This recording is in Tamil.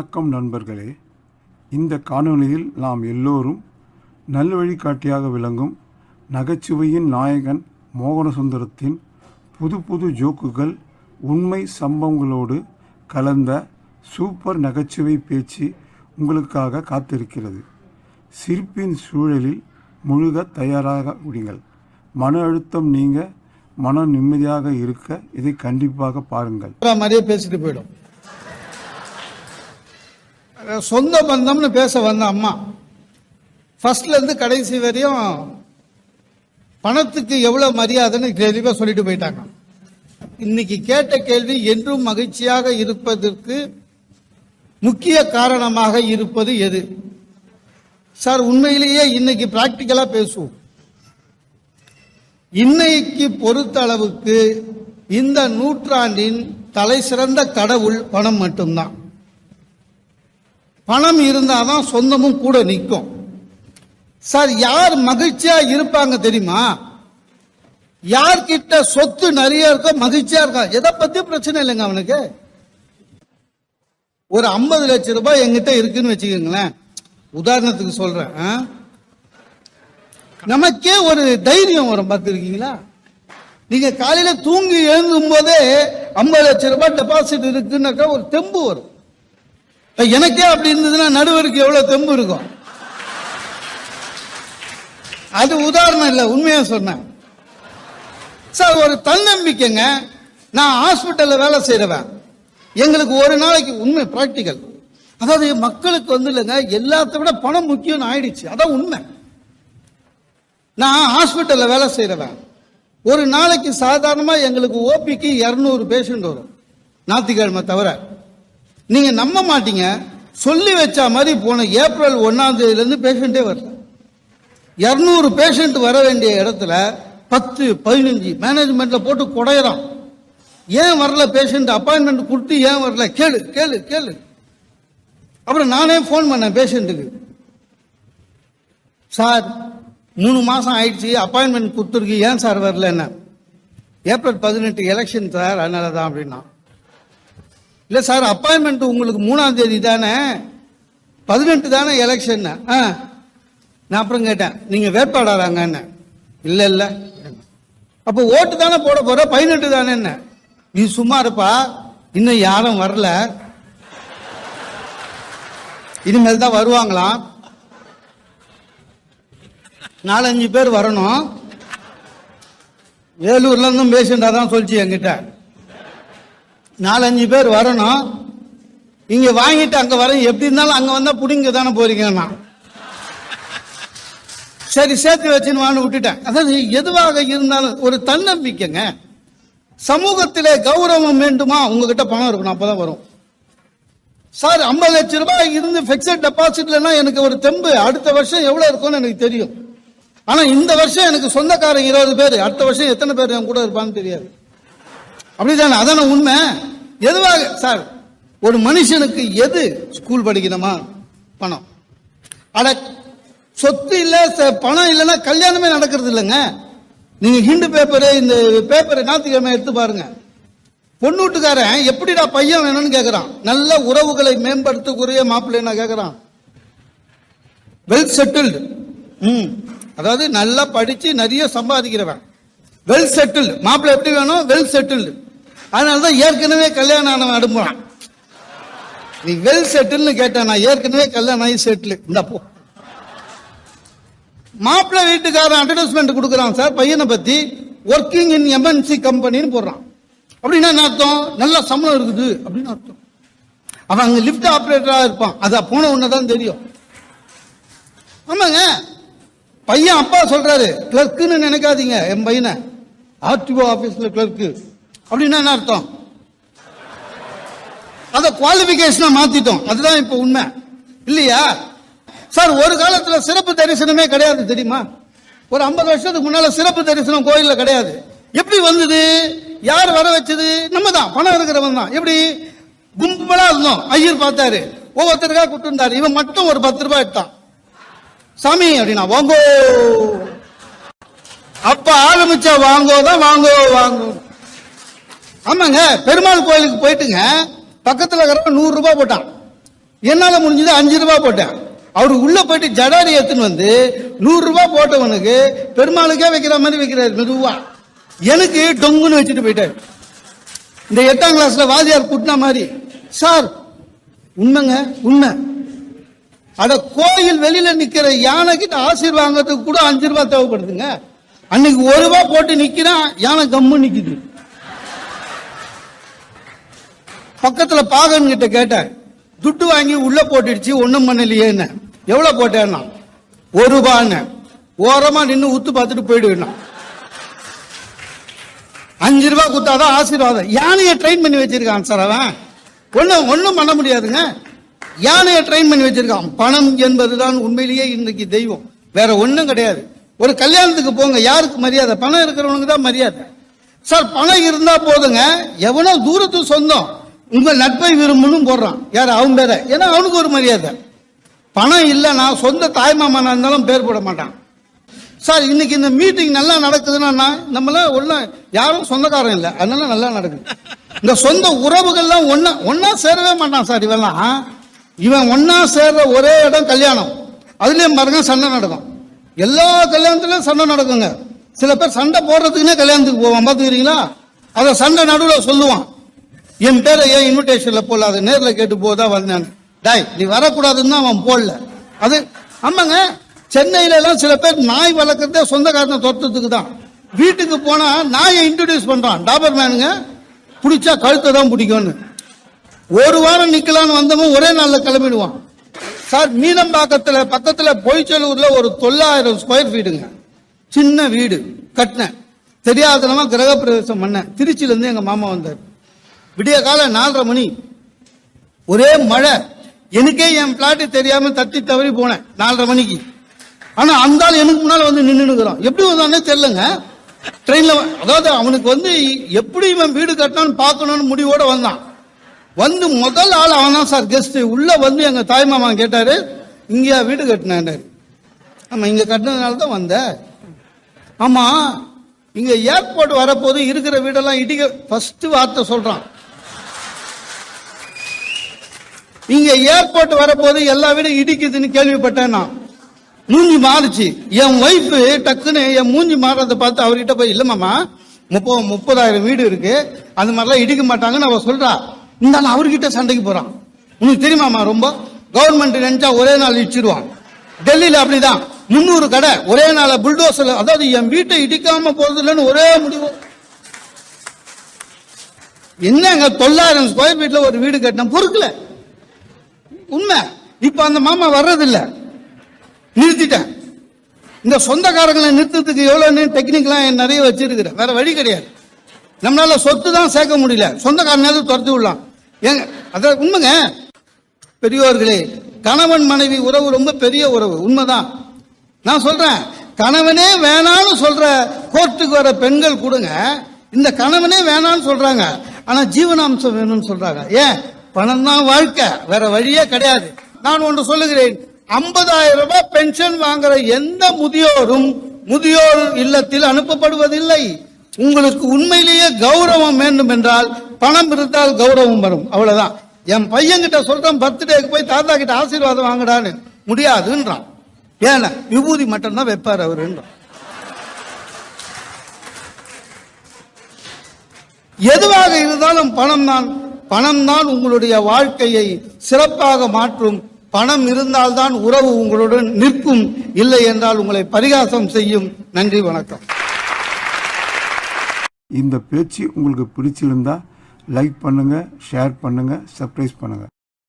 வணக்கம் நண்பர்களே. இந்த காணொளியில் நாம் எல்லோரும் நல்வழிகாட்டியாக விளங்கும் நகைச்சுவையின் நாயகன் மோகனசுந்தரத்தின் புது புது ஜோக்குகள் உண்மை சம்பவங்களோடு கலந்த சூப்பர் நகைச்சுவை பேச்சு உங்களுக்காக காத்திருக்கிறது. சிரிப்பின் சூழலில் முழுக தயாராக விடுங்கள் மன அழுத்தம் நீங்க மன நிம்மதியாக இருக்க இதை கண்டிப்பாக பாருங்கள். மாதிரியே பேசிட்டு போயிடும். சொந்த பந்தம்னு பேச வந்த அம்மா. ஃபர்ஸ்ட்லேருந்து கடைசி வரையும் பணத்துக்கு எவ்வளோ மரியாதைன்னு தெளிவாக சொல்லிட்டு போயிட்டாங்க. இன்னைக்கு கேட்ட கேள்வி என்றும் மகிழ்ச்சியாக இருப்பதற்கு முக்கிய காரணமாக இருப்பது எது? சார் உண்மையிலேயே இன்னைக்கு பிராக்டிக்கலாக பேசுவோம். இன்னைக்கு பொறுத்த அளவுக்கு இந்த நூற்றாண்டின் தலை சிறந்த கடவுள் பணம் மட்டும்தான். பணம் இருந்தால் தான் சொந்தமும் கூட நிற்கும். சார் யார் மகிழ்ச்சியா இருப்பாங்க தெரியுமா? யார்கிட்ட சொத்து நிறைய இருக்கோ மகிழ்ச்சியா இருக்கா? எதை பத்தி பிரச்சனை இல்லைங்க அவனுக்கு. ஒரு ஐம்பது லட்சம் ரூபாய் எங்கிட்ட இருக்குன்னு வச்சுக்கோங்களேன். உதாரணத்துக்கு சொல்றேன் ஆ? நமக்கே ஒரு தைரியம் வரும் பார்த்துருக்கீங்களா? நீங்க காலையில தூங்கி எழுந்தும் போதே ஐம்பது லட்சம் ரூபாய் டெபாசிட் இருக்குன்னாக்கா ஒரு தெம்பு வரும். எனக்கே அப்படி இருந்ததுன்னா நடுவருக்கு எவ்வளவு தெம்பு இருக்கும்? அது உதாரணம் இல்லை உண்மையா சொன்னேன். சார் ஒரு தன்னம்பிக்கைங்க. நான் ஹாஸ்பிட்டல்ல வேலை செய்யறவன் எங்களுக்கு ஒரு நாளைக்கு உண்மை பிராக்டிக்கல் அதாவது மக்களுக்கு வந்து இல்லைங்க எல்லாத்த விட பணம் முக்கியம் ஆயிடுச்சு. அதான் உண்மை. நான் ஹாஸ்பிட்டல்ல வேலை செய்யறவன் ஒரு நாளைக்கு சாதாரணமா எங்களுக்கு ஓபிக்கு இருநூறு பேஷண்ட் வரும். ஞாயிற்றுக்கிழமை தவிர. நீங்க நம்ப மாட்டீங்க. சொல்லி வச்ச மாதிரி போன ஏப்ரல் ஒன்னாம் தேதியில இருந்து பேஷண்டே வரல. இருநூறு பேஷண்ட் வர வேண்டிய இடத்துல பத்து பதினஞ்சு மேனேஜ்மெண்ட்ல போட்டு குடையறான். ஏன் வரல பேஷண்ட் அப்பாயின்மெண்ட் கொடுத்து ஏன் வரல? கேளு கேளு கேளு. அப்புறம் நானே ஃபோன் பண்ணேன் பேஷண்ட்டுக்கு சார் மூணு மாசம் ஆயிடுச்சு. அப்பாயின்மெண்ட் கொடுத்துருக்கு. ஏன் சார் வரல என்ன ஏப்ரல் பதினெட்டு எலெக்ஷன் சார். அதனால தான் அப்படின்னா இல்லை சார் அப்பாயின்மெண்ட் உங்களுக்கு மூணாம் தேதி தானே? பதினெட்டு தானே எலெக்ஷன் ஆ. நான் அப்புறம் கேட்டேன் நீங்க வேட்பாளராங்க என்ன இல்லை இல்லை. அப்போ ஓட்டு தானே போட போற? பதினெட்டு தானே என்ன? நீ சும்மா இருப்பா இன்னும் யாரும் வரல. இனிமேல் தான் வருவாங்களாம். நாலஞ்சு பேர் வரணும். வேலூர்ல இருந்தும் பேஷண்டா தான் சொல்லிச்சு என்கிட்ட. நாலஞ்சு பேர் வரணும். இங்க வாங்கிட்டு அங்க வர எப்படி இருந்தாலும் அங்க வந்தா புடிங்க தானே போறீங்கன்னா. சரி சேர்த்து வச்சுன்னு வான்னு விட்டுட்டேன். அதாவது எதுவாக இருந்தாலும் ஒரு தன்னம்பிக்கைங்க. சமூகத்திலே கௌரவம் வேண்டுமா? உங்ககிட்ட பணம் இருக்கணும் அப்பதான் வரும். சார் ஐம்பது லட்சம் ரூபாய் இருந்து பிக்சட் டெபாசிட்லன்னா எனக்கு ஒரு தெம்பு. அடுத்த வருஷம் எவ்வளவு இருக்கும்னு எனக்கு தெரியும். ஆனா இந்த வருஷம் எனக்கு சொந்தக்காரங்க இருபது பேர். அடுத்த வருஷம் எத்தனை பேர் என் கூட இருப்பான்னு தெரியாது. அப்படிதானே? அதான உண்மை? எதுவாக சார் ஒரு மனுஷனுக்கு எது ஸ்கூல் படிக்கணுமா? பணம். அட சொத்து இல்ல ச- பணம் இல்லைன்னா கல்யாணமே நடக்கிறது இல்லைங்க. நீங்க ஹிண்டு பேப்பரு இந்த பேப்பரை ஞாயிற்றுக்கிழமை எடுத்து பாருங்க. பொண்ணூட்டுக்காரன் எப்படிடா பையன் வேணும்னு கேட்கறான் நல்ல உறவுகளை மேம்படுத்தக்கூடிய மாப்பிள்ளை கேட்கறான் வெல் செட்டில்டு ம். அதாவது நல்லா படிச்சு நிறைய சம்பாதிக்கிறவன். வெல் செட்டில்டு மாப்பிள்ளை எப்படி வேணும்? வெல் செட்டில்டு அதனால தான் ஏற்கனவே கல்யாணம் ஆனவன் அடுப்புறான் நீ வெல் செட்டில்னு கேட்டேன் நான் ஏற்கனவே கல்யாணம் ஆகி செட்டில் இந்த போ. மாப்பிள்ளை வீட்டுக்காரன் அட்வர்டைஸ்மெண்ட் கொடுக்குறான் சார் பையனை பத்தி ஒர்க்கிங் இன் எம்என்சி கம்பெனின்னு போடுறான். அப்படின்னா என்ன அர்த்தம்? நல்ல சம்பளம் இருக்குது அப்படின்னு அர்த்தம். அவன் அங்க லிஃப்ட் ஆபரேட்டரா இருப்பான். அதை போன உடனே தான் தெரியும். ஆமாங்க. பையன் அப்பா சொல்றாரு கிளர்க்குன்னு நினைக்காதீங்க என் பையனை. ஆர்டிஓ ஆபீஸ்ல கிளர்க்கு அப்படின்னா என்ன அர்த்தம்? அதை குவாலிபிகேஷனா மாத்திட்டோம். அதுதான் இப்ப உண்மை. இல்லையா? சார் ஒரு காலத்துல சிறப்பு தரிசனமே கிடையாது தெரியுமா? ஒரு ஐம்பது வருஷத்துக்கு முன்னால சிறப்பு தரிசனம் கோயில்ல கிடையாது. எப்படி வந்தது? யார் வர வச்சது? நம்ம தான் பணம் இருக்கிறவன் தான். எப்படி? கும்பலா இருந்தோம். ஐயர் பார்த்தாரு. ஒவ்வொருத்தருக்கா கூப்பிட்டு இவன் மட்டும் ஒரு பத்து ரூபாய் எடுத்தான். சாமி அப்படின்னா வாங்கோ! அப்ப ஆரம்பிச்சா வாங்கோ தான் வாங்கோ வாங்கோ. ஆமாங்க பெருமாள் கோயிலுக்கு போயிட்டுங்க பக்கத்தில் இருக்கிற நூறு ரூபாய் போட்டான். என்னால் முடிஞ்சது அஞ்சு ரூபாய் போட்டேன். அவர் உள்ளே போயிட்டு ஜடாரி எடுத்துன்னு வந்து நூறு ரூபாய் போட்டவனுக்கு பெருமாளுக்கே வைக்கிற மாதிரி வைக்கிறாரு மெதுவா. எனக்கு டொங்குன்னு வச்சுட்டு போயிட்டாரு. இந்த எட்டாம் கிளாஸ்ல வாதியார் கூட்டின மாதிரி சார் உண்மைங்க உண்மை. அட கோயில் வெளியில நிக்கிற யானைக்கிட்ட ஆசீர்வாதத்துக்கு கூட அஞ்சு ரூபாய் தேவைப்படுதுங்க. அன்னைக்கு ஒரு ரூபாய் போட்டு நிக்கிறான் யானை கம்மு நிக்குது. பக்கத்துல பாகன் கிட்ட கேட்டேன். துட்டு வாங்கி உள்ள போட்டுடுச்சு ஒண்ணும் பண்ணலையேன்னு எவ்வளவு போட்டேன்னா? ஒரு ரூபான்னு. ஓரமா நின்று உத்து பார்த்துட்டு போயிடுவேன் அஞ்சு ரூபா கொடுத்தாதான் ஆசீர்வாதம். யானையை ட்ரெயின் பண்ணி வச்சிருக்கான் சார் அவன். ஒன்றும் ஒன்றும் பண்ண முடியாதுங்க. யானையை ட்ரெயின் பண்ணி வச்சிருக்கான். பணம் என்பதுதான் உண்மையிலேயே இன்றைக்கு தெய்வம். வேற ஒன்றும் கிடையாது. ஒரு கல்யாணத்துக்கு போங்க யாருக்கு மரியாதை? பணம் இருக்கிறவனுக்கு தான் மரியாதை. சார் பணம் இருந்தா போதுங்க. எவனோ தூரத்து சொந்தம். உங்க நட்பை விரும்பணும் போடுறான். யார்? அவன் பேர. ஏன்னா அவனுக்கு ஒரு மரியாதை. பணம் இல்லைன்னா சொந்த தாய்மாமனா இருந்தாலும் பேர் போட மாட்டான். சார் இன்னைக்கு இந்த மீட்டிங் நல்லா நடக்குதுன்னா நம்மள ஒன்றும் யாரும் சொந்தக்காரன் இல்லை. அதனால நல்லா நடக்குது. இந்த சொந்த உறவுகள்லாம் ஒன்னா ஒன்னா சேரவே மாட்டான் சார் இவெல்லாம். இவன் ஒன்னா சேர்ற ஒரே இடம் கல்யாணம். அதுலயும் பாருங்க சண்டை நடக்கும். எல்லா கல்யாணத்துலயும் சண்டை நடக்குங்க. சில பேர் சண்டை போடுறதுக்குன்னே கல்யாணத்துக்கு போவான். பாத்துக்கிறீங்களா? அதை சண்டை நடுவில் சொல்லுவான். என் பேரை ஏன் இன்விடேஷன்ல போடல? அதை நேரில் கேட்டு போதா வந்தேன். டாய் நீ வரக்கூடாதுன்னு தான் அவன் போடல. அது ஆமாங்க. சென்னையில எல்லாம் சில பேர் நாய் வளர்க்கறதே சொந்தக்காரனை தொட்டத்துக்கு தான். வீட்டுக்கு போனா நாயை இன்ட்ரடியூஸ் பண்றான். டாபர் மேனுங்க பிடிச்சா கழுத்தை தான் பிடிக்கும்னு. ஒரு வாரம் நிக்கலாம்னு வந்தவன் ஒரே நாள்ல கிளம்பிடுவான். சார் மீனம்பாக்கத்துல பக்கத்துல பொய்ச்சலூர்ல ஒரு தொள்ளாயிரம் ஸ்கொயர் ஃபீட்டுங்க சின்ன வீடு கட்டினேன். தெரியாதனமா கிரகப்பிரவேசம் பண்ணேன். திருச்சியில இருந்து எங்க மாமா வந்தார். விடிய கால நாலரை மணி. ஒரே மழை. எனக்கே என் பிளாட்டு தெரியாம தத்தி தவறி போனேன் நாலரை மணிக்கு. ஆனா அந்த ஆள் எனக்கு முன்னால வந்து நின்னுக்கிறான் எப்படி வந்தானே தெரியலங்க. ட்ரெயின்ல அதாவது அவனுக்கு வந்து எப்படி இவன் வீடு கட்டணும்னு பார்க்கணும்னு முடிவோட வந்தான். வந்து முதல் ஆள் அவன் தான் சார் கெஸ்ட் உள்ள வந்து எங்க தாய் மாமா கேட்டாரு இங்கேயா வீடு கட்டினாரு ஆமா இங்க கட்டினதுனால தான் வந்த ஆமா இங்க ஏர்போர்ட் வரப்போது இருக்கிற வீடெல்லாம் இடிக்க ஃபர்ஸ்ட் வார்த்தை சொல்றான். இங்க ஏர்போர்ட் வரப்போது எல்லா வீடும் இடிக்குதுன்னு கேள்விப்பட்டேன் நான். மூஞ்சி மாறுச்சு. என் ஒய்ஃப் டக்குன்னு என் மூஞ்சி மாறுறத பார்த்து அவர்கிட்ட போய் இல்லமாமா முப்பது முப்பதாயிரம் வீடு இருக்கு. அந்த மாதிரிலாம் இடிக்க மாட்டாங்கன்னு அவ சொல்றா. இருந்தாலும் அவர்கிட்ட சண்டைக்கு போறான். உனக்கு தெரியுமாமா ரொம்ப? கவர்மெண்ட் நினைச்சா ஒரே நாள் இடிச்சிருவான். டெல்லியில அப்படிதான். முந்நூறு கடை ஒரே நாள் புல்டோசர் அதாவது என் வீட்டை இடிக்காம போறது இல்லைன்னு ஒரே முடிவு. என்னங்க தொள்ளாயிரம் ஸ்கொயர் ஃபீட்ல ஒரு வீடு கட்டின பொறுக்கல. உண்மை. இப்ப அந்த மாமா வர்றதில்ல. நிறுத்திட்டேன். இந்த சொந்தக்காரங்களை நிறுத்துறதுக்கு எவ்வளவு டெக்னிக்லாம் நிறைய வச்சிருக்கிறேன். வேற வழி கிடையாது. நம்மளால சொத்து தான் சேர்க்க முடியல. சொந்தக்காரனாவது துரத்து விடலாம். ஏங்க அதான் உண்மைங்க. பெரியோர்களே கணவன் மனைவி உறவு ரொம்ப பெரிய உறவு. உண்மைதான். நான் சொல்றேன் கணவனே வேணான்னு சொல்ற கோர்ட்டுக்கு வர பெண்கள் கொடுங்க. இந்த கணவனே வேணான்னு சொல்றாங்க. ஆனா ஜீவனாம்சம் வேணும்னு சொல்றாங்க. ஏன்? பணம் தான் வாழ்க்கை வேற வழியே கிடையாது. நான் ஒன்று சொல்லுகிறேன் ஐம்பதாயிரம் ரூபாய் பென்ஷன் வாங்குற எந்த முதியோரும் முதியோர் இல்லத்தில் அனுப்பப்படுவதில்லை. உங்களுக்கு உண்மையிலேயே கௌரவம் வேண்டும் என்றால் பணம் இருந்தால் கௌரவம் வரும். அவ்வளவுதான். என் பையன்கிட்ட சொல்றேன் பர்த்டேக்கு போய் தாத்தா கிட்ட ஆசீர்வாதம் வாங்கடான்னு. முடியாதுன்றான். ஏன்னா விபூதி மட்டும்தான் வைப்பார் அவருன்றான். எதுவாக இருந்தாலும் பணம் தான் பணம் தான் உங்களுடைய வாழ்க்கையை சிறப்பாக மாற்றும். பணம் இருந்தால்தான் உறவு உங்களுடன் நிற்கும். இல்லை என்றால் உங்களை பரிகாசம் செய்யும். நன்றி வணக்கம். இந்த பேச்சு உங்களுக்கு பிடிச்சிருந்தா லைக் பண்ணுங்க ஷேர் பண்ணுங்க சர்ப்ரைஸ் பண்ணுங்க.